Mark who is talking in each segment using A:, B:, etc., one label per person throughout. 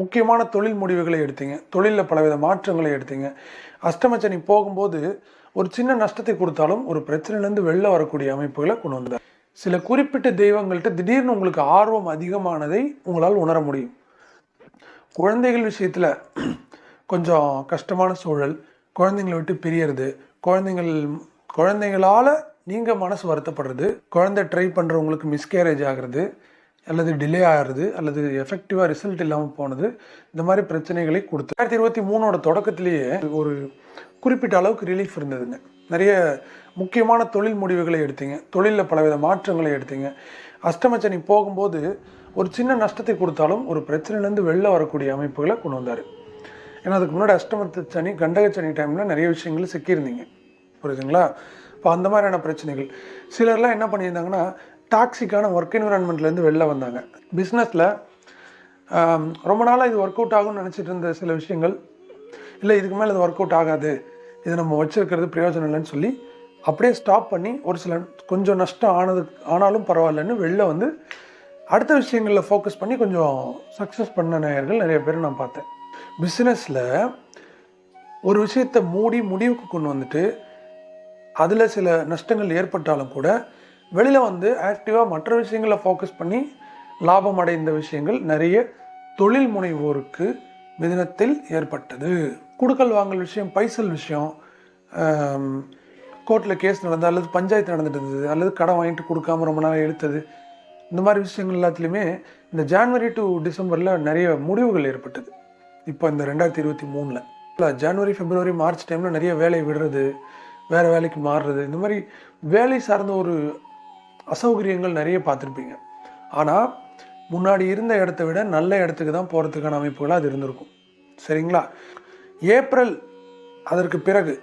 A: முக்கியமான தொழில் முடிவுகளை எடுத்தீங்க. தொழிலில் பலவித மாற்றங்களை எடுத்தீங்க. அஷ்டமச்சனி போகும்போது ஒரு சின்ன நஷ்டத்தை கொடுத்தாலும் ஒரு பிரச்சனையிலேருந்து வெளில வரக்கூடிய அமைப்புகளை கொண்டு வந்தார். சில குறிப்பிட்ட தெய்வங்கள்ட்ட திடீர்னு உங்களுக்கு ஆர்வம் அதிகமானதை உங்களால் உணர முடியும். குழந்தைகள் விஷயத்தில் கொஞ்சம் கஷ்டமான சூழல் குழந்தைங்களை விட்டு பிரியறது குழந்தைங்கள் குழந்தைங்களால் நீங்கள் மனசு வருத்தப்படுறது குழந்தை ட்ரை பண்ணுறவங்களுக்கு மிஸ்கேரேஜ் ஆகிறது அல்லது டிலே ஆகிறது அல்லது எஃபெக்டிவாக ரிசல்ட் இல்லாமல் போனது இந்த மாதிரி பிரச்சனைகளை கொடுத்து ரெண்டாயிரத்தி இருபத்தி மூணோட தொடக்கத்திலேயே ஒரு குறிப்பிட்ட அளவுக்கு ரிலீஃப் இருந்ததுங்க. நிறைய முக்கியமான தொழில் முடிவுகளை எடுத்தீங்க. தொழிலில் பலவித மாற்றங்களை எடுத்தீங்க. அஷ்டமச்சனி போகும்போது ஒரு சின்ன நஷ்டத்தை கொடுத்தாலும் ஒரு பிரச்சனையிலேருந்து வெளில வரக்கூடிய அமைப்புகளை கொண்டு வந்தார். ஏன்னா அதுக்கு முன்னாடி அஷ்டமத்து சனி கண்டக சனி டைமில் நிறைய விஷயங்கள் சிக்கியிருந்தீங்க. புரியுதுங்களா? இப்போ அந்த மாதிரியான பிரச்சனைகள். சிலர்லாம் என்ன பண்ணியிருந்தாங்கன்னா டாக்ஸிக்கான ஒர்க் என்விரான்மெண்ட்லேருந்து வெளில வந்தாங்க. பிஸ்னஸில் ரொம்ப நாளாக இது ஒர்க் அவுட் ஆகும்னு நினச்சிட்டு இருந்த சில விஷயங்கள். இல்லை இதுக்கு மேலே இது ஒர்க் அவுட் ஆகாது. இது நம்ம வச்சுருக்கிறது பிரயோஜனம் இல்லைன்னு சொல்லி அப்படியே ஸ்டாப் பண்ணி ஒரு சில கொஞ்சம் நஷ்டம் ஆனது ஆனாலும் பரவாயில்லன்னு வெளில வந்து அடுத்த விஷயங்களில் ஃபோக்கஸ் பண்ணி கொஞ்சம் சக்ஸஸ் பண்ண நேயர்கள் நிறைய பேர் நான் பார்த்தேன். பிஸ்னஸில் ஒரு விஷயத்தை மூடி முடிவுக்கு கொண்டு வந்துட்டு அதில் சில நஷ்டங்கள் ஏற்பட்டாலும் கூட வெளியில் வந்து ஆக்டிவாக மற்ற விஷயங்களை ஃபோக்கஸ் பண்ணி லாபம் அடைந்த விஷயங்கள் நிறைய தொழில் முனைவோருக்கு மிதினத்தில் ஏற்பட்டது. குடுக்கல் வாங்கல் விஷயம் பைசல் விஷயம் கோர்ட்டில் கேஸ் நடந்தது அல்லது பஞ்சாயத்து நடந்துட்டு இருந்தது அல்லது கடன் வாங்கிட்டு கொடுக்காம ரொம்ப நாள் எடுத்தது. இந்த மாதிரி விஷயங்கள் எல்லாத்துலேயுமே இந்த ஜான்வரி டு டிசம்பரில் நிறைய முடிவுகள் ஏற்பட்டது. இப்போ இந்த ரெண்டாயிரத்தி இருபத்தி மூணில். இல்லை ஜான்வரி பிப்ரவரி மார்ச் டைமில் நிறைய வேலையை விடுறது வேறு வேலைக்கு மாறுறது. இந்த மாதிரி வேலை சார்ந்த ஒரு அசௌகரியங்கள் நிறைய பார்த்துருப்பீங்க. ஆனால் முன்னாடி இருந்த இடத்த விட நல்ல இடத்துக்கு தான் போகிறதுக்கான அமைப்புகளாக அது இருந்திருக்கும். சரிங்களா? ஏப்ரல் அதற்கு பிறகு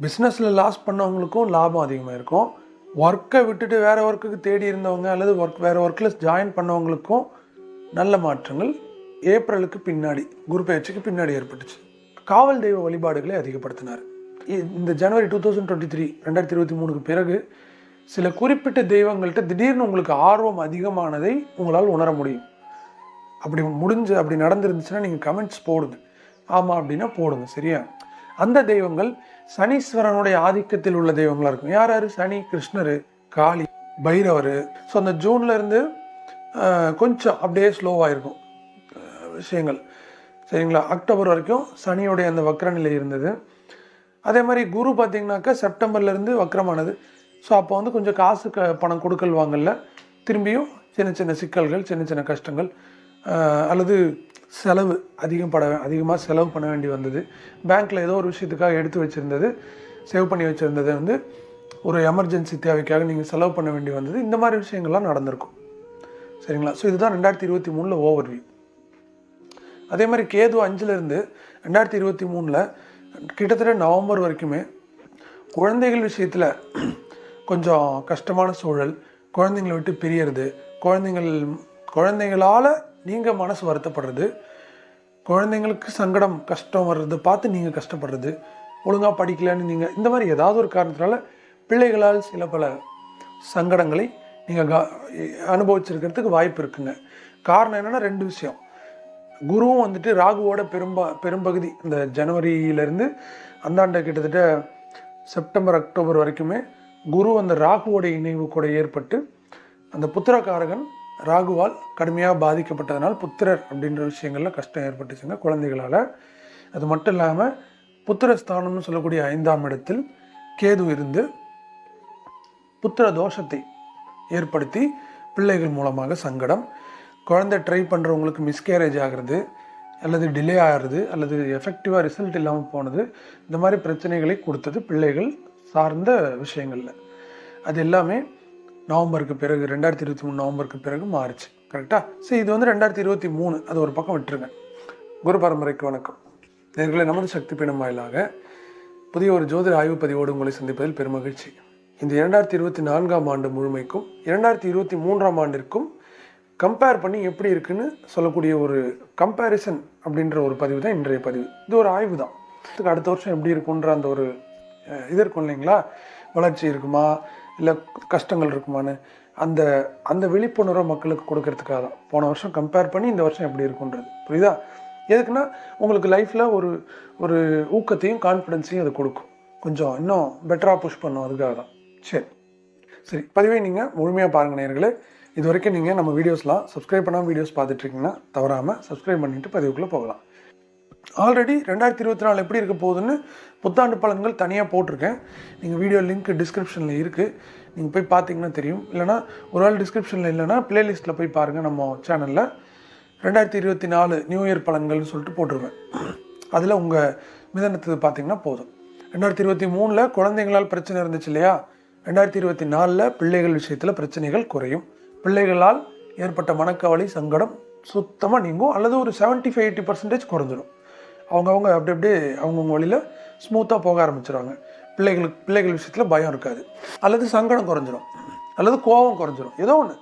A: பிஸ்னஸில் லாஸ் பண்ணவங்களுக்கும் லாபம் அதிகமாக இருக்கும். ஒர்க்கை விட்டுட்டு வேறு ஒர்க்குக்கு தேடி இருந்தவங்க அல்லது ஒர்க் வேறு ஒர்க்கில் ஜாயின் பண்ணவங்களுக்கும் நல்ல மாற்றங்கள் ஏப்ரலுக்கு பின்னாடி குரு பயிற்சிக்கு பின்னாடி ஏற்பட்டுச்சு. காவல் தெய்வ வழிபாடுகளை அதிகப்படுத்தினார். இ- இந்த January two thousand twenty three ரெண்டாயிரத்தி இருபத்தி மூணுக்கு பிறகு சில குறிப்பிட்ட தெய்வங்கள்ட்ட திடீர்னு உங்களுக்கு ஆர்வம் அதிகமானதை உங்களால் உணர முடியும். அப்படி முடிஞ்சு அப்படி நடந்துருந்துச்சுன்னா நீங்கள் கமெண்ட்ஸ் போடுது ஆமாம் அப்படின்னா போடுங்க சரியா? அந்த தெய்வங்கள் சனீஸ்வரனுடைய ஆதிக்கத்தில் உள்ள தெய்வங்களாக இருக்கும். யார் யார்? சனி கிருஷ்ணர் காளி பைரவர். ஸோ அந்த ஜூன்ல இருந்து கொஞ்சம் அப்படியே ஸ்லோவாக இருக்கும் விஷயங்கள். சரிங்களா? அக்டோபர் வரைக்கும் சனியுடைய அந்த வக்ர நிலை இருந்தது. அதே மாதிரி குரு பார்த்தீங்கன்னாக்கா செப்டம்பர்லேருந்து வக்ரமானது. ஸோ அப்போ வந்து கொஞ்சம் காசு க பணம் கொடுக்கல் வாங்கல திரும்பியும் சின்ன சின்ன சிக்கல்கள் சின்ன சின்ன கஷ்டங்கள் அல்லது செலவு அதிகம் பட அதிகமாக செலவு பண்ண வேண்டி வந்தது. பேங்க்கில் ஏதோ ஒரு விஷயத்துக்காக எடுத்து வச்சுருந்தது சேவ் பண்ணி வச்சுருந்தது வந்து ஒரு எமர்ஜென்சி தேவைக்காக நீங்கள் செலவு பண்ண வேண்டி வந்தது. இந்த மாதிரி விஷயங்கள்லாம் நடந்திருக்கும். சரிங்களா? ஸோ இதுதான் ரெண்டாயிரத்தி இருபத்தி மூணில் ஓவர் வியூ அதே மாதிரி கேது அஞ்சுலேருந்து ரெண்டாயிரத்தி இருபத்தி மூணில் கிட்டத்தட்ட நவம்பர் வரைக்குமே குழந்தைகள் விஷயத்தில் கொஞ்சம் கஷ்டமான சூழல் குழந்தைங்களை விட்டு பிரியறது குழந்தைங்கள் குழந்தைங்களால் நீங்கள் மனசு வருத்தப்படுறது குழந்தைங்களுக்கு சங்கடம் கஷ்டம் வர்றதை பார்த்து நீங்கள் கஷ்டப்படுறது ஒழுங்காக படிக்கலைன்னு நீங்கள் இந்த மாதிரி ஏதாவது ஒரு காரணத்தினால பிள்ளைகளால் சில பல சங்கடங்களை நீங்கள் கா அனுபவிச்சிருக்கிறதுக்கு வாய்ப்பு இருக்குங்க. காரணம் என்னென்னா ரெண்டு விஷயம். குருவும் வந்துட்டு ராகுவோட பெரும்பா பெரும்பகுதி இந்த ஜனவரியிலேருந்து அந்தாண்ட கிட்டத்தட்ட செப்டம்பர் அக்டோபர் வரைக்குமே குரு அந்த ராகுவோட இணைவு கூட ஏற்பட்டு அந்த புத்திரக்காரகன் ராகுவால் கடுமையாக பாதிக்கப்பட்டதனால் புத்திரர் அப்படின்ற விஷயங்களில் கஷ்டம் ஏற்பட்டுச்சுங்க குழந்தைகளால். அது மட்டும் இல்லாமல் புத்திரஸ்தானம்னு சொல்லக்கூடிய ஐந்தாம் இடத்தில் கேது இருந்து புத்திர தோஷத்தை ஏற்படுத்தி பிள்ளைகள் மூலமாக சங்கடம் குழந்தை ட்ரை பண்ணுறவங்களுக்கு மிஸ்கேரேஜ் ஆகிறது அல்லது டிலே ஆகிறது அல்லது எஃபெக்டிவாக ரிசல்ட் இல்லாமல் போனது இந்த மாதிரி பிரச்சனைகளை கொடுத்தது பிள்ளைகள் சார்ந்த விஷயங்களில். அது எல்லாமே நவம்பருக்கு பிறகு ரெண்டாயிரத்தி இருபத்தி மூணு நவம்பருக்கு பிறகு மாறுச்சு. கரெக்டாக சரி இது வந்து ரெண்டாயிரத்தி இருபத்தி மூணு. அது ஒரு பக்கம் விட்டுருங்க. குரு பரம்பரைக்கு வணக்கம். நேர்களை நமது சக்தி பீடம் வாயிலாக புதிய ஒரு ஜோதிட ஆய்வு பதிவோடு உங்களை சந்திப்பதில் பெருமகிழ்ச்சி. இந்த இரண்டாயிரத்தி இருபத்தி நான்காம் ஆண்டு முழுமைக்கும் இரண்டாயிரத்தி இருபத்தி மூன்றாம் ஆண்டிற்கும் கம்பேர் பண்ணி எப்படி இருக்குன்னு சொல்லக்கூடிய ஒரு கம்பேரிசன் அப்படின்ற ஒரு பதிவு தான் இன்றைய பதிவு. இது ஒரு ஆய்வு தான். இதுக்கு அடுத்த வருஷம் எப்படி இருக்குன்ற அந்த ஒரு இது இருக்கும் இல்லைங்களா? வளர்ச்சி இருக்குமா? இல்லை கஷ்டங்கள் இருக்குமான்னு? அந்த அந்த விழிப்புணர்வை மக்களுக்கு கொடுக்கறதுக்காக தான். போன வருஷம் கம்பேர் பண்ணி இந்த வருஷம் எப்படி இருக்குன்றது புரியுதா? எதுக்குன்னா உங்களுக்கு லைஃப்பில் ஒரு ஒரு ஊக்கத்தையும் கான்ஃபிடென்ஸையும் அது கொடுக்கும். கொஞ்சம் இன்னும் பெட்டராக புஷ் பண்ணும் அதுக்காக தான். சரி. சரி பதிவை நீங்கள் முழுமையாக பாருங்க நேர்களே இது வரைக்கும் நீங்கள் நம்ம வீடியோஸ்லாம் சப்ஸ்கிரைப் பண்ணாமல் வீடியோஸ் பார்த்துட்ருக்கீங்கன்னா தவறாமல் சப்ஸ்கிரைப் பண்ணிவிட்டு பதிவுக்குள்ளே போகலாம். ஆல்ரெடி ரெண்டாயிரத்தி இருபத்தி நாலு எப்படி இருக்க போகுதுன்னு புத்தாண்டு பலன்கள் தனியாக போட்டிருக்கேன். நீங்கள் வீடியோ லிங்க் டிஸ்கிரிப்ஷனில் இருக்குது நீங்கள் போய் பார்த்தீங்கன்னா தெரியும். இல்லைனா ஒரு ஆள் டிஸ்கிரிப்ஷனில் இல்லைனா ப்ளேலிஸ்ட்டில் போய் பாருங்கள் நம்ம சேனலில் ரெண்டாயிரத்தி இருபத்தி நாலு நியூ இயர் பலன்கள்னு சொல்லிட்டு போட்டிருவேன் அதில் உங்கள் மிதனத்தை பார்த்தீங்கன்னா போதும். ரெண்டாயிரத்தி இருபத்தி மூணில் குழந்தைங்களால் பிரச்சனை இருந்துச்சு இல்லையா? ரெண்டாயிரத்தி இருபத்தி நாலில் பிள்ளைகள் விஷயத்தில் பிரச்சனைகள் குறையும். பிள்ளைகளால் ஏற்பட்ட மனக்கவலை சங்கடம் சுத்தமாக நீங்கும். அல்லது ஒரு செவன்ட்டி ஃபைவ் எயிட்டி பர்சன்டேஜ் குறைஞ்சிடும் அவங்கவுங்க அப்படி அப்படியே அவங்கவுங்க வழியில் ஸ்மூத்தாக போக ஆரம்பிச்சிருவாங்க. பிள்ளைகளுக்கு பிள்ளைகள் விஷயத்தில் பயம் இருக்காது. அல்லது சங்கடம் குறைஞ்சிரும். அல்லது கோபம் குறைஞ்சிரும். ஏதோ ஒன்று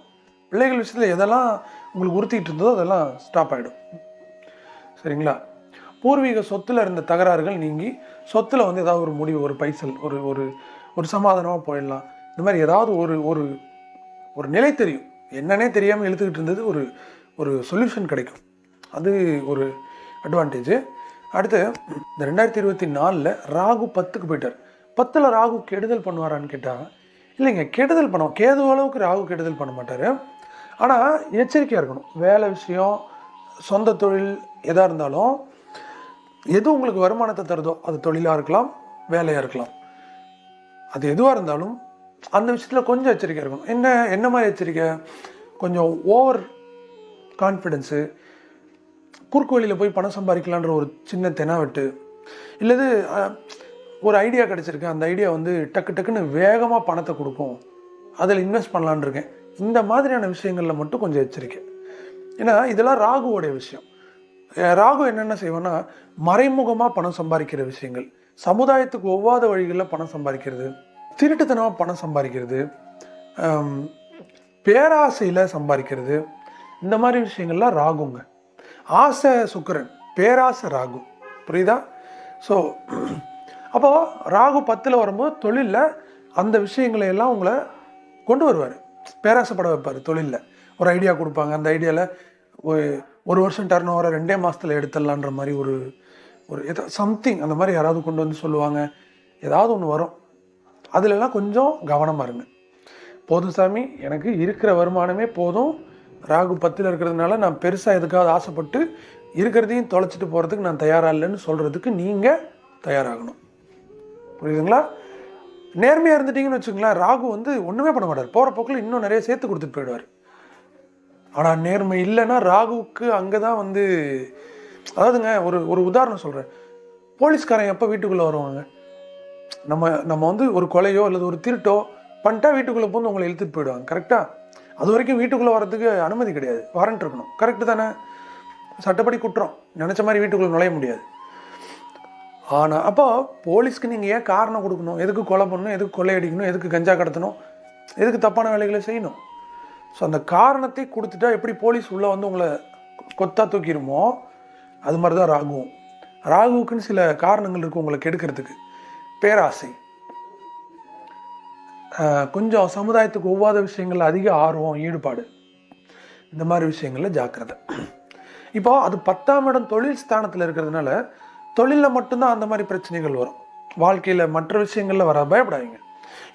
A: பிள்ளைகள் விஷயத்தில் எதெல்லாம் உங்களுக்கு உறுத்திட்டு இருந்ததோ அதெல்லாம் ஸ்டாப் ஆகிடும் சரிங்களா? பூர்வீக சொத்தில் இருந்த தகராறுகள் நீங்கி சொத்தில் வந்து ஏதாவது ஒரு முடிவு ஒரு பைசல் ஒரு ஒரு ஒரு சமாதானமாக போயிடலாம். இந்த மாதிரி ஏதாவது ஒரு ஒரு ஒரு நிலை தெரியும். என்னன்னே தெரியாமல் இழுத்துக்கிட்டு இருந்தது ஒரு ஒரு சொல்யூஷன் கிடைக்கும். அது ஒரு அட்வான்டேஜ் அடுத்து இந்த ரெண்டாயிரத்தி இருபத்தி நாலில் ராகு பத்துக்கு போயிட்டார். பத்தில் ராகு கெடுதல் பண்ணுவாரான்னு கேட்டால் இல்லைங்க கெடுதல் பண்ணுவோம் கேது அளவுக்கு ராகு கெடுதல் பண்ண மாட்டார். ஆனால் எச்சரிக்கையாக இருக்கணும். வேலை விஷயம் சொந்த தொழில் எதாக இருந்தாலும் எது உங்களுக்கு வருமானத்தை தருதோ அது தொழிலாக இருக்கலாம் வேலையாக இருக்கலாம். அது எதுவாக இருந்தாலும் அந்த விஷயத்தில் கொஞ்சம் எச்சரிக்கையாக இருக்கணும். என்ன என்ன மாதிரி எச்சரிக்கை? கொஞ்சம் ஓவர் கான்ஃபிடென்ஸு குறுக்கு வழியில் போய் பணம் சம்பாதிக்கலான்ற ஒரு சின்ன தெனாவெட்டு. இல்லது ஒரு ஐடியா கிடச்சிருக்கு. அந்த ஐடியா வந்து டக்கு டக்குன்னு வேகமாக பணத்தை கொடுக்கும். அதில் இன்வெஸ்ட் பண்ணலான்னு இருக்கேன். இந்த மாதிரியான விஷயங்களில் மட்டும் கொஞ்சம் எச்சரிக்கை. ஏன்னா இதெல்லாம் ராகுவோடைய விஷயம். ராகு என்னென்ன செய்வோன்னா மறைமுகமாக பணம் சம்பாதிக்கிற விஷயங்கள். சமுதாயத்துக்கு ஒவ்வாத வழிகளில் பணம் சம்பாதிக்கிறது. திருட்டுத்தனமாக பணம் சம்பாதிக்கிறது. பேராசையில் சம்பாதிக்கிறது. இந்த மாதிரி விஷயங்கள்லாம் ராகுங்க. ஆசை சுக்கிரன் பேராசை ராகு. புரியுதா? ஸோ அப்போது ராகு பத்தில் வரும்போது தொழிலில் அந்த விஷயங்களை எல்லாம் உங்களை கொண்டு வருவார். பேராசைப்பட வைப்பார் தொழிலில். ஒரு ஐடியா கொடுப்பாங்க. அந்த ஐடியாவில் ஒரு வருஷம் டர்ன் ஓவரை ரெண்டே மாதத்தில் எடுத்துடலான்ற மாதிரி ஒரு ஒரு எதா சம்திங் அந்த மாதிரி யாராவது கொண்டு வந்து சொல்லுவாங்க. ஏதாவது ஒன்று வரும். அதுலலாம் கொஞ்சம் கவனமாக இருங்க. போதும் சாமி எனக்கு இருக்கிற வருமானமே போதும். ராகு பத்தில் இருக்கிறதுனால நான் பெருசாக எதுக்காவது ஆசைப்பட்டு இருக்கிறதையும் தொலைச்சிட்டு போகிறதுக்கு நான் தயாராக இல்லைன்னு சொல்கிறதுக்கு நீங்கள் தயாராகணும். புரியுதுங்களா? நேர்மையாக இருந்துட்டீங்கன்னு வச்சுங்களேன் ராகு வந்து ஒன்றுமே பண்ண மாட்டார். போகிற போக்கில் இன்னும் நிறைய சேர்த்து கொடுத்துட்டு போயிடுவார். ஆனால் நேர்மை இல்லைன்னா ராகுவுக்கு அங்கே தான் வந்து அதாவதுங்க ஒரு ஒரு உதாரணம் சொல்கிறேன் போலீஸ்காரன் எப்போ வீட்டுக்குள்ளே வருவாங்க? நம்ம நம்ம வந்து ஒரு கொலையோ அல்லது ஒரு திருட்டோ பண்ணிட்டா வீட்டுக்குள்ளே போந்து உங்களை இழுத்துட்டு போயிடுவாங்க. கரெக்டாக அது வரைக்கும் வீட்டுக்குள்ளே வரதுக்கு அனுமதி கிடையாது. வாரண்ட் இருக்கணும். கரெக்டு தானே? சட்டப்படி குற்றம். நினச்ச மாதிரி வீட்டுக்குள்ளே நுழைய முடியாது. ஆனால் அப்போ போலீஸ்க்கு நீங்கள் ஏன் காரணம் கொடுக்கணும்? எதுக்கு கொலை பண்ணணும்? எதுக்கு கொள்ளையடிக்கணும் எதுக்கு கஞ்சா கடத்தணும்? எதுக்கு தப்பான வேலைகளை செய்யணும்? ஸோ அந்த காரணத்தை கொடுத்துட்டா எப்படி போலீஸ் உள்ளே வந்து உங்களை கொத்தா தூக்கிடுமோ அது மாதிரி தான் ராகுவும். ராகுவுக்குன்னு சில காரணங்கள் இருக்குது உங்களை கெடுக்கிறதுக்கு. பேராசை. கொஞ்சம் சமுதாயத்துக்கு ஒவ்வாத விஷயங்களில் அதிக ஆர்வம் ஈடுபாடு. இந்த மாதிரி விஷயங்களில் ஜாக்கிரதை. இப்போ அது பத்தாம் இடம் தொழில் ஸ்தானத்தில் இருக்கிறதுனால தொழிலில் மட்டும்தான் அந்த மாதிரி பிரச்சனைகள் வரும். வாழ்க்கையில் மற்ற விஷயங்களில் வர பயப்படாதீங்க.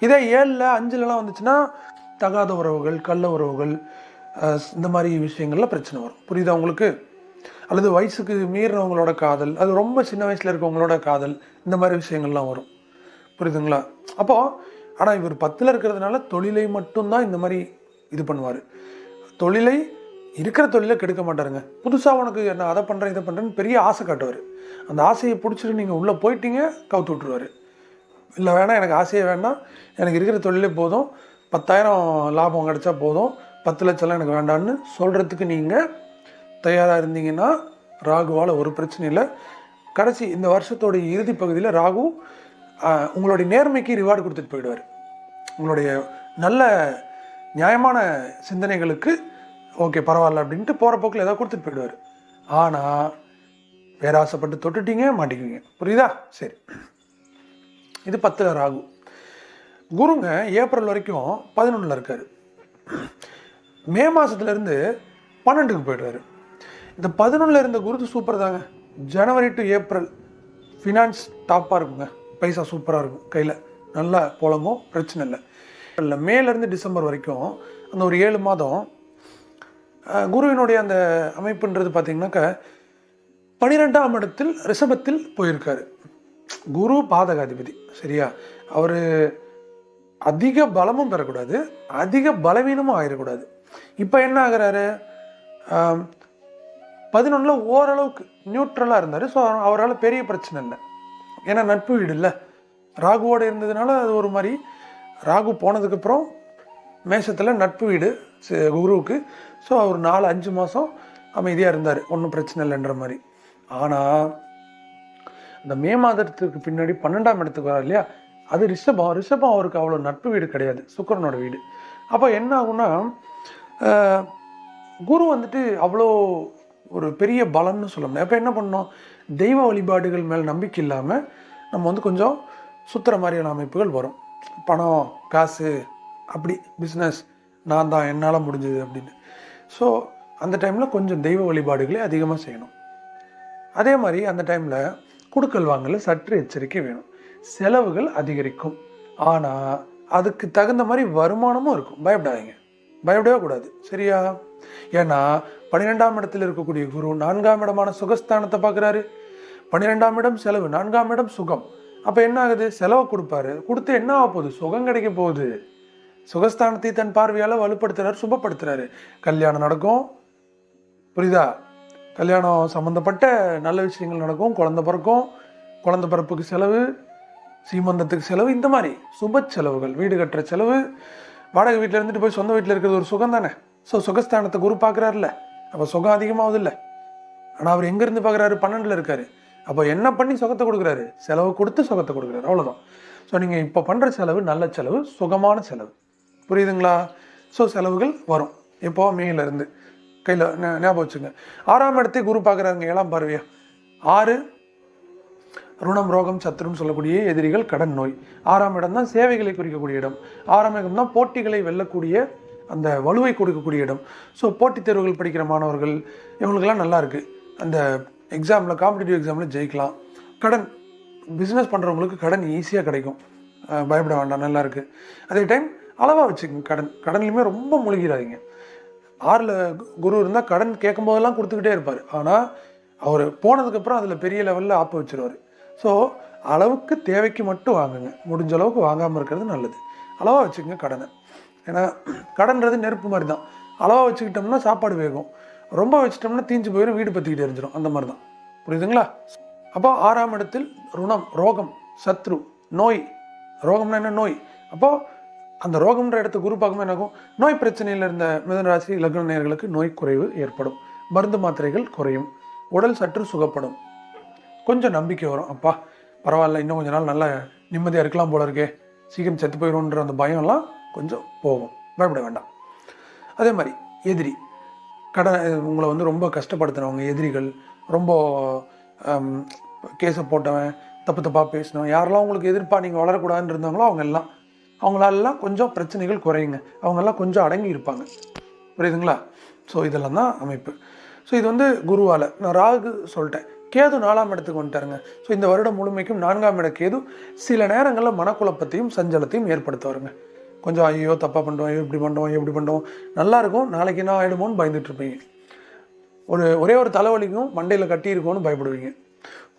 A: இதே ஏழில் அஞ்சுலலாம் வந்துச்சுன்னா தகாத உறவுகள் கள்ள உறவுகள் இந்த மாதிரி விஷயங்களில் பிரச்சனை வரும். புரியுதா உங்களுக்கு? அல்லது வயசுக்கு மீறினவங்களோட காதல் அது ரொம்ப சின்ன வயசில் இருக்கவங்களோட காதல் இந்த மாதிரி விஷயங்கள்லாம் வரும். புரியுதுங்களா? அப்போது ஆனால் இவர் பத்தில் இருக்கிறதுனால தொழிலை மட்டும்தான் இந்த மாதிரி இது பண்ணுவார். தொழிலை இருக்கிற தொழிலை கெடுக்க மாட்டாருங்க. புதுசாக உனக்கு நான் அதை பண்ணுறேன் இதை பண்ணுறேன்னு பெரிய ஆசை காட்டுவார். அந்த ஆசையை பிடிச்சிட்டு நீங்கள் உள்ளே போயிட்டீங்க கவுத்து விட்ருவார் இல்லை வேணாம் எனக்கு ஆசையே வேண்டாம். எனக்கு இருக்கிற தொழிலே போதும். பத்தாயிரம் லாபம் கிடைச்சா போதும். பத்து லட்சம்லாம் எனக்கு வேண்டாம்னு சொல்கிறதுக்கு நீங்கள் தயாராக இருந்தீங்கன்னா ராகுவால் ஒரு பிரச்சனை இல்லை. கடைசி இந்த வருஷத்தோடைய இறுதி பகுதியில் ராகு உங்களுடைய நேர்மைக்கு ரிவார்டு கொடுத்துட்டு போயிடுவார். உங்களுடைய நல்ல நியாயமான சிந்தனைகளுக்கு ஓகே பரவாயில்ல அப்படின்ட்டு போகிற போக்கில் ஏதாவது கொடுத்துட்டு போயிடுவார். ஆனால் பேராசைப்பட்டு தொட்டுட்டீங்க மாட்டிக்குவீங்க புரியுதா? சரி. இது பத்தில் ராகு. குருங்க ஏப்ரல் வரைக்கும் பதினொன்றில் இருக்கார். மே மாதத்துலேருந்து பன்னெண்டுக்கு போயிடுறாரு இந்த பதினொன்றில் இருந்த குருது சூப்பர் தாங்க. ஜனவரி டு ஏப்ரல் ஃபினான்ஸ் டாப்பாக இருக்குங்க. பைசா சூப்பராக இருக்கும் கையில். நல்லா புழங்கும் பிரச்சனை இல்லை. இல்லை மேலேருந்து டிசம்பர் வரைக்கும் அந்த ஒரு ஏழு மாதம் குருவினுடைய அந்த அமைப்புன்றது பார்த்திங்கனாக்கா பனிரெண்டாம் இடத்தில் ரிஷபத்தில் போயிருக்காரு. குரு பாதகாதிபதி சரியா? அவர் அதிக பலமும் பெறக்கூடாது அதிக பலவீனமும் ஆயிடக்கூடாது இப்போ என்ன ஆகுறாரு? பதினொன்றில் ஓரளவுக்கு நியூட்ரலாக இருந்தார். ஸோ அவரால் பெரிய பிரச்சனை இல்லை. ஏன்னா நட்பு வீடு இல்லை ராகுவோடு இருந்ததுனால அது ஒரு மாதிரி ராகு போனதுக்கப்புறம் மேஷத்தில் நட்பு வீடு குருவுக்கு. ஸோ அவர் நாலு அஞ்சு மாதம் அமைதியாக இருந்தார். ஒன்றும் பிரச்சனை இல்லைன்ற மாதிரி ஆனால் இந்த மே மாதத்துக்கு பின்னாடி பன்னெண்டாம் இடத்துக்கு வரா இல்லையா? அது ரிஷபம். ரிஷபம் அவருக்கு அவ்வளோ நட்பு வீடு கிடையாது. சுக்கரனோட வீடு. அப்போ என்ன ஆகும்னா குரு வந்துட்டு அவ்வளோ ஒரு பெரிய பலன்னு சொல்ல முடியாது. அப்போ என்ன பண்ணோம் தெய்வ வழிபாடுகள் மேல் நம்பிக்கை இல்லாமல் நம்ம வந்து கொஞ்சம் சுத்துகிற மாதிரியான அமைப்புகள் வரும். பணம் காசு அப்படி பிஸ்னஸ் நான் தான் என்னால் முடிஞ்சது அப்படின்னு. ஸோ அந்த டைமில் கொஞ்சம் தெய்வ வழிபாடுகளை அதிகமாக செய்யணும். அதே மாதிரி அந்த டைமில் குடுக்கல் வாங்கல சற்று எச்சரிக்கை வேணும். செலவுகள் அதிகரிக்கும். ஆனால் அதுக்கு தகுந்த மாதிரி வருமானமும் இருக்கும். பயப்படாதீங்க. பயப்படவே கூடாது. சரியா? ஏன்னா பன்னிரெண்டாம் இடத்தில் இருக்கக்கூடிய குரு நான்காம் இடமான சுகஸ்தானத்தை பார்க்குறாரு. பன்னிரெண்டாம் இடம் செலவு நான்காம் இடம் சுகம். அப்போ என்ன ஆகுது? செலவை கொடுப்பாரு. கொடுத்து என்ன ஆக போகுது? சுகம் கிடைக்க போகுது. சுகஸ்தானத்தை தன் பார்வையால் வலுப்படுத்துறாரு சுபப்படுத்துறாரு. கல்யாணம் நடக்கும். புரியுதா? கல்யாணம் சம்மந்தப்பட்ட நல்ல விஷயங்கள் நடக்கும். குழந்த பிறக்கும். குழந்த பிறப்புக்கு செலவு சீமந்தத்துக்கு செலவு இந்த மாதிரி சுப செலவுகள். வீடு கட்டுற செலவு வாடகை வீட்டில் இருந்துட்டு போய் சொந்த வீட்டில் இருக்கிறது ஒரு சுகம் தானே ஸோ சுகஸ்தானத்தை குரு பார்க்குறாருல. அப்போ சுகம் அதிகமாகுது இல்லை ஆனால் அவர் எங்கேருந்து பார்க்குறாரு? பன்னெண்டில் இருக்காரு. அப்போ என்ன பண்ணி சுகத்தை கொடுக்குறாரு? செலவு கொடுத்து சுகத்தை கொடுக்குறாரு. அவ்வளோதான் ஸோ நீங்கள் இப்போ பண்ணுற செலவு நல்ல செலவு சுகமான செலவு. புரியுதுங்களா? ஸோ செலவுகள் வரும். எப்போ? மேலேருந்து கையில் ஞாபகம் வச்சுங்க. ஆறாம் இடத்தை குரு பார்க்குறாருங்க. ஏழாம் பார்வையா? ஆறு. ருணம் ரோகம் சத்துருன்னு சொல்லக்கூடிய எதிரிகள் கடன் நோய். ஆறாம் இடம் தான் சேவைகளை குறிக்கக்கூடிய இடம். ஆறாம் இடம் தான் போட்டிகளை வெல்லக்கூடிய அந்த வலுவை கொடுக்கக்கூடிய இடம். ஸோ போட்டித் தேர்வுகள் படிக்கிற மாணவர்கள் இவங்களுக்கெல்லாம் நல்லா இருக்குது அந்த எக்ஸாமில் காம்படிட்டிவ் எக்ஸாமில் ஜெயிக்கலாம். கடன் பிஸ்னஸ் பண்ணுறவங்களுக்கு கடன் ஈஸியாக கிடைக்கும். பயப்பட வேண்டாம் நல்லா இருக்குது அதே டைம் அளவாக வச்சுக்கோங்க கடன். கடன்லையுமே ரொம்ப முழுகிறாதீங்க ஆறில் குரு இருந்தால் கடன் கேட்கும் போதெல்லாம் கொடுத்துக்கிட்டே இருப்பார். ஆனால் அவர் போனதுக்கப்புறம் அதில் பெரிய லெவலில் ஆப்பு வச்சிருவார். ஸோ அளவுக்கு தேவைக்கு மட்டும் வாங்குங்க. முடிஞ்ச அளவுக்கு வாங்காமல் இருக்கிறது நல்லது. அளவாக வச்சுக்கோங்க கடனை. ஏன்னா கடன்றது நெருப்பு மாதிரி தான் அளவாக வச்சுக்கிட்டோம்னா சாப்பாடு வேகும். ரொம்ப வச்சுட்டோம்னா தீஞ்சு போயிடும் வீடு பற்றிக்கிட்டு எரிஞ்சிடும் அந்த மாதிரி தான் புரியுதுங்களா? அப்போ ஆறாம் இடத்தில் ருணம் ரோகம் சத்ரு நோய். ரோகம்னா என்ன? நோய். அப்போது அந்த ரோகம்ன்ற இடத்த குரு பார்க்கும்போது என்ன ஆகும்? நோய் பிரச்சனையில் இருந்த மிதனராசி லக்ன நேயர்களுக்கு நோய் குறைவு ஏற்படும். மருந்து மாத்திரைகள் குறையும். உடல் சற்று சுகப்படும். கொஞ்சம் நம்பிக்கை வரும். அப்பா பரவாயில்ல. இன்னும் கொஞ்ச நாள் நல்லா நிம்மதியாக இருக்கலாம் போல இருக்கே. சீக்கிரம் செத்து போயிடும்ன்ற அந்த பயம்லாம் கொஞ்சம் போகும். பயப்பட வேண்டாம். அதே மாதிரி எதிரி. கடை உங்களை வந்து ரொம்ப கஷ்டப்படுத்துனவங்க எதிரிகள் ரொம்ப கேஸை போட்டவன் தப்பு தப்பாக பேசினவன் யாரெல்லாம் உங்களுக்கு எதிர்ப்பாக நீங்கள் வளரக்கூடாதுன்னு இருந்தாங்களோ அவங்க எல்லாம் அவங்களாலெல்லாம் கொஞ்சம் பிரச்சனைகள் குறையுங்க. அவங்கெல்லாம் கொஞ்சம் அடங்கி இருப்பாங்க. புரியுதுங்களா? ஸோ இதெல்லாம் தான் அமைப்பு. ஸோ இது வந்து குருவால். நான் ராகு சொல்லிட்டேன். கேது நாலாம் இடத்துக்கு வந்துட்டாருங்க. ஸோ இந்த வருடம் முழுமைக்கும் நான்காம் இட கேது. சில நேரங்களில் மனக்குழப்பத்தையும் சஞ்சலத்தையும் ஏற்படுத்துவாருங்க. கொஞ்சம் ஐயோ தப்பாக பண்ணுவோம் ஐயோ இப்படி பண்ணுவோம் இப்படி பண்ணுவோம் நல்லாயிருக்கும். நாளைக்கு என்ன ஆகிடுமோன்னு பயந்துட்டு இருப்பீங்க ஒரு ஒரே ஒரு தலைவலிக்கும் மண்டையில் கட்டி இருக்கோன்னு பயப்படுவீங்க.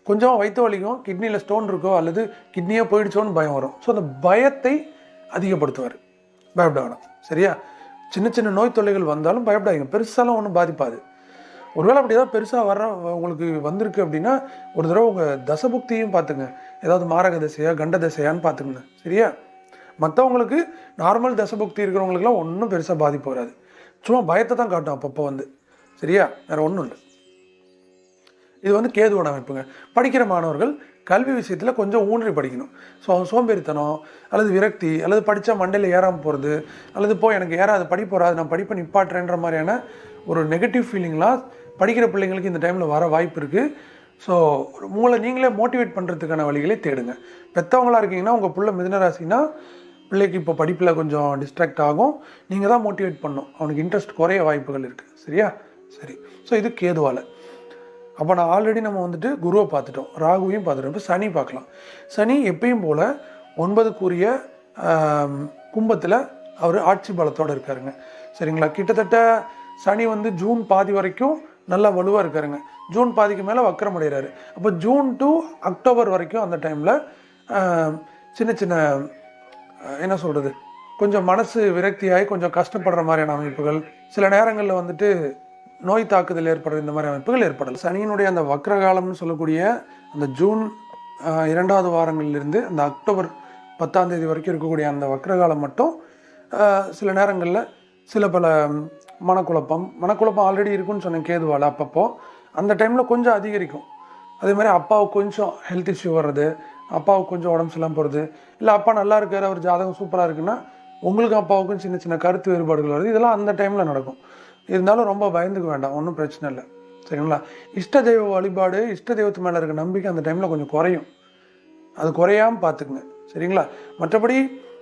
A: கொஞ்சம் வயிற்று வலிக்கும் கிட்னியில் ஸ்டோன் இருக்கோ அல்லது கிட்னியே போயிடுச்சோன்னு பயம் வரும். ஸோ அந்த பயத்தை அதிகப்படுத்துவார். பயப்பட வேணாம் சரியா? சின்ன சின்ன நோய் தொல்லைகள் வந்தாலும் பயப்படாதீங்க. பெருசாலாம் ஒன்றும் பாதிப்பாது. ஒருவேளை அப்படி ஏதாவது பெருசாக வர உங்களுக்கு வந்திருக்கு அப்படின்னா ஒரு தடவை உங்கள் தசபுக்தியும் பார்த்துங்க. ஏதாவது மாரக தசையா கண்ட தசையான்னு பார்த்துக்கணும் சரியா? மற்றவங்களுக்கு நார்மல் தசபுக்தி இருக்கிறவங்களுக்குலாம் ஒன்றும் பெருசாக பாதிப்பு வராது. சும்மா பயத்தை தான் காட்டும் அப்பப்போ வந்து. சரியா? வேறு ஒன்றும் இல்லை. இது வந்து கேதுவோட அமைப்புங்க படிக்கிற மாணவர்கள் கல்வி விஷயத்தில் கொஞ்சம் ஊன்றி படிக்கணும். ஸோ சோம்பேறித்தனம் அல்லது விரக்தி அல்லது படித்தா மண்டையில் ஏறாமல் போகிறது அல்லது போய் எனக்கு ஏறாது படிப்பு வராது நான் படிப்பை நிப்பாட்டுறேன்ற மாதிரியான ஒரு நெகட்டிவ் ஃபீலிங்லாம் படிக்கிற பிள்ளைங்களுக்கு இந்த டைமில் வர வாய்ப்பு இருக்குது ஸோ உங்களை நீங்களே மோட்டிவேட் பண்ணுறதுக்கான வழிகளை தேடுங்க. பெற்றவங்களா இருக்கீங்கன்னா உங்கள் பிள்ளை மிதுன பிள்ளைக்கு இப்போ படிப்பில் கொஞ்சம் டிஸ்ட்ராக்ட் ஆகும். நீங்கள் தான் மோட்டிவேட் பண்ணும். அவனுக்கு இன்ட்ரெஸ்ட் குறைய வாய்ப்புகள் இருக்குது சரியா? சரி. ஸோ இது கேதுவால். அப்போ நான் ஆல்ரெடி நம்ம வந்துட்டு குருவை பார்த்துட்டோம். ராகுவையும் பார்த்துட்டோம். இப்போ சனி பார்க்கலாம். சனி எப்பயும் போல் ஒன்பதுக்குரிய கும்பத்தில் அவர் ஆட்சி பலத்தோடு இருக்காருங்க. சரிங்களா? கிட்டத்தட்ட சனி வந்து ஜூன் பாதி வரைக்கும் நல்லா வலுவாக இருக்காருங்க. ஜூன் பாதிக்கு மேலே வக்கரம் அடைகிறாரு. அப்போ ஜூன் டு அக்டோபர் வரைக்கும் அந்த டைமில் சின்ன சின்ன என்ன சொல்கிறது கொஞ்சம் மனசு விரக்தியாகி கொஞ்சம் கஷ்டப்படுற மாதிரியான அமைப்புகள் சில நேரங்களில் வந்துட்டு நோய் தாக்குதல் ஏற்படுற இந்த மாதிரி அமைப்புகள் ஏற்படலாம் சனியினுடைய அந்த வக்ரகாலம்னு சொல்லக்கூடிய அந்த ஜூன் இரண்டாவது வாரங்களிலிருந்து அந்த அக்டோபர் பத்தாம் தேதி வரைக்கும் இருக்கக்கூடிய அந்த வக்ரகாலம் மட்டும் சில நேரங்களில் சில பல மனக்குழப்பம் மனக்குழப்பம் ஆல்ரெடி இருக்குன்னு சொன்னேன் கேதுவால் அப்பப்போ அந்த டைமில் கொஞ்சம் அதிகரிக்கும். அதே மாதிரி அப்பாவுக்கு கொஞ்சம் ஹெல்த் இஷ்யூ வர்றது அப்பாவுக்கு கொஞ்சம் உடம்பு சரியில்லாம போகிறது இல்லை அப்பா நல்லா இருக்கார் அவர் ஜாதகம் சூப்பராக இருக்குன்னா உங்களுக்கும் அப்பாவுக்கும் சின்ன சின்ன கருத்து வேறுபாடுகள் வருது. இதெல்லாம் அந்த டைமில் நடக்கும். இருந்தாலும் ரொம்ப பயந்துக்க வேண்டாம் ஒன்றும் பிரச்சனை இல்லை. சரிங்களா? இஷ்ட தெய்வ வழிபாடு இஷ்ட தெய்வத்து மேலே இருக்க நம்பிக்கை அந்த டைமில் கொஞ்சம் குறையும். அது குறையாமல் பார்த்துக்குங்க சரிங்களா? மற்றபடி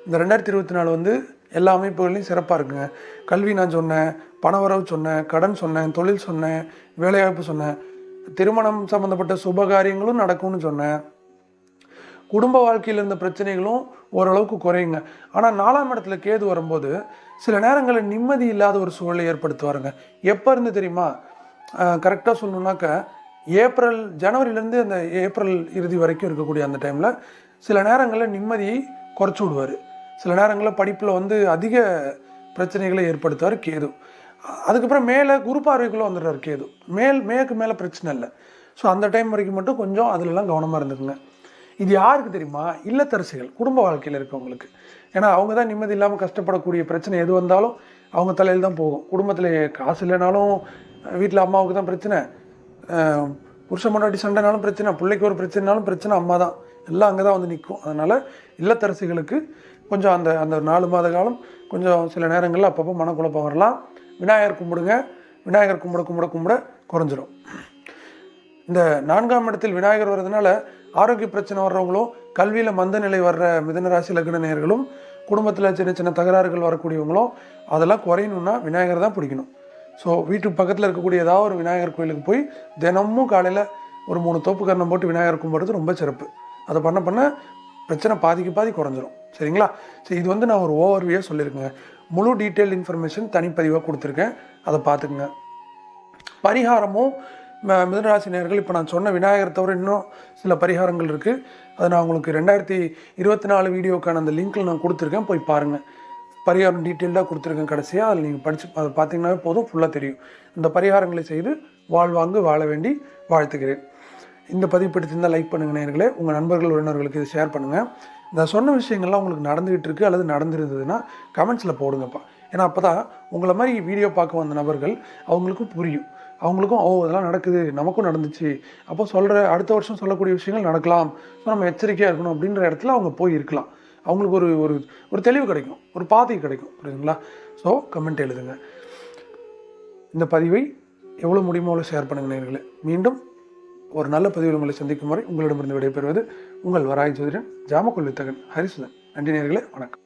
A: இந்த ரெண்டாயிரத்தி இருபத்தி நாலு வந்து எல்லா அமைப்புகள்லையும் சிறப்பாக இருக்குங்க. கல்வி நான் சொன்னேன் பணவரவு சொன்னேன் கடன் சொன்னேன் தொழில் சொன்னேன் வேலைவாய்ப்பு சொன்னேன். திருமணம் சம்மந்தப்பட்ட சுப காரியங்களும் நடக்கும்னு சொன்னேன். குடும்ப வாழ்க்கையில் இருந்த பிரச்சனைகளும் ஓரளவுக்கு குறையுங்க. ஆனால் நாலாம் இடத்துல கேது வரும்போது சில நேரங்களில் நிம்மதி இல்லாத ஒரு சூழலை ஏற்படுத்துவாருங்க. எப்போ இருந்து தெரியுமா? கரெக்டாக சொல்லணுன்னாக்க ஏப்ரல் ஜனவரிலேருந்து அந்த ஏப்ரல் இறுதி வரைக்கும் இருக்கக்கூடிய அந்த டைமில் சில நேரங்களில் நிம்மதியை குறைச்சி விடுவார். சில நேரங்களில் படிப்பில் வந்து அதிக பிரச்சனைகளை ஏற்படுத்துவார் கேது. அதுக்கப்புறம் மேலே குரு பார்வைக்குள்ளே வந்துடுறார் கேது. மேல் மேற்கு மேலே பிரச்சனை இல்லை. ஸோ அந்த டைம் வரைக்கும் மட்டும் கொஞ்சம் அதிலெல்லாம் கவனமாக இருந்துக்குங்க. இது யாருக்கு தெரியுமா? இல்லத்தரசிகள் குடும்ப வாழ்க்கையில் இருக்கவங்களுக்கு. ஏன்னா அவங்க தான் நிம்மதி இல்லாமல் கஷ்டப்படக்கூடிய பிரச்சனை எது வந்தாலும் அவங்க தலையில் தான் போகும். குடும்பத்தில் காசு இல்லைனாலும் வீட்டில் அம்மாவுக்கு தான் பிரச்சனை. அஹ் புருஷன் சண்டைனாலும் பிரச்சனை பிள்ளைக்கு ஒரு பிரச்சனைனாலும் பிரச்சனை அம்மா தான். எல்லாம் அங்கே தான் வந்து நிற்கும் அதனால் இல்லத்தரசிகளுக்கு கொஞ்சம் அந்த அந்த நாலு மாத காலம் கொஞ்சம் சில நேரங்களில் அப்பப்போ மனக்குழப்பம் வரலாம். விநாயகர் கும்பிடுங்க. விநாயகர் கும்பிட கும்பிட கும்பிட குறைஞ்சிரும். இந்த நான்காம் இடத்தில் விநாயகர் வர்றதுனால ஆரோக்கிய பிரச்சனை வர்றவங்களும் கல்வியில் மந்த நிலை வர்ற மிதனராசி லக்ன நேர்களும் குடும்பத்தில் சின்ன சின்ன தகராறுகள் வரக்கூடியவங்களும் அதெல்லாம் குறையணும்னா விநாயகர் தான் பிடிக்கணும். ஸோ வீட்டுக்கு பக்கத்தில் இருக்கக்கூடிய ஏதாவது ஒரு விநாயகர் கோயிலுக்கு போய் தினமும் காலையில் ஒரு மூணு தோப்பு கரணம் போட்டு விநாயகர் கும்பிடுறது ரொம்ப சிறப்பு. அதை பண்ண பண்ண பிரச்சனை பாதிக்கு பாதி குறைஞ்சிரும். சரிங்களா? சரி இது வந்து நான் ஒரு ஓவர்வியாக சொல்லியிருக்கேங்க. முழு டீட்டெயில் இன்ஃபர்மேஷன் தனிப்பதிவாக கொடுத்துருக்கேன். அதை பார்த்துக்குங்க. பரிகாரமும் மிதனராசி நேர்கள் இப்போ நான் சொன்ன விநாயகர் தவிர இன்னும் சில பரிகாரங்கள் இருக்குது அதை நான் உங்களுக்கு ரெண்டாயிரத்தி இருபத்தி நாலு வீடியோக்கான அந்த லிங்க்கில் நான் கொடுத்துருக்கேன். போய் பாருங்கள் பரிகாரம் டீட்டெயில்டாக கொடுத்துருக்கேன் கடைசியாக அதில் நீங்கள் படித்து அதை பார்த்தீங்கன்னாவே போதும் ஃபுல்லாக தெரியும். இந்த பரிகாரங்களை செய்து வாழ்வாங்கு வாழ வேண்டி வாழ்த்துக்கிறேன் இந்த பதிவு பிடிச்சிருந்தால் லைக் பண்ணுங்கள் நேயர்களே. உங்கள் நண்பர்கள் உறவினர்களுக்கு இதை ஷேர் பண்ணுங்கள் இந்த சொன்ன விஷயங்கள்லாம் உங்களுக்கு நடந்துகிட்டு இருக்குது அல்லது நடந்துருந்ததுன்னா கமெண்ட்ஸில் போடுங்கப்பா. ஏன்னா அப்போ தான் உங்களை மாதிரி வீடியோ பார்க்க வந்த நபர்கள் அவங்களுக்கும் புரியும். அவங்களுக்கும் ஓ இதெல்லாம் நடக்குது நமக்கும் நடந்துச்சு. அப்போ சொல்கிற அடுத்த வருஷம் சொல்லக்கூடிய விஷயங்கள் நடக்கலாம். ஸோ நம்ம எச்சரிக்கையாக இருக்கணும் அப்படின்ற இடத்துல அவங்க போய் இருக்கலாம் அவங்களுக்கு ஒரு ஒரு ஒரு தெளிவு கிடைக்கும் ஒரு பாதை கிடைக்கும் புரியுதுங்களா? ஸோ கமெண்ட் எழுதுங்க. இந்த பதிவை எவ்வளோ முடியுமோ அவ்வளோ ஷேர் பண்ணுங்க நேயர்களே. மீண்டும் ஒரு நல்ல பதிவில் உங்களை சந்திக்கும் வரை உங்களிடமிருந்து விடைபெறுவது உங்கள் வராய் ஜோதிடன் ஜாமக்கொல்வித்தகன் ஹரிசுதன். நன்றி நேயர்களே வணக்கம்.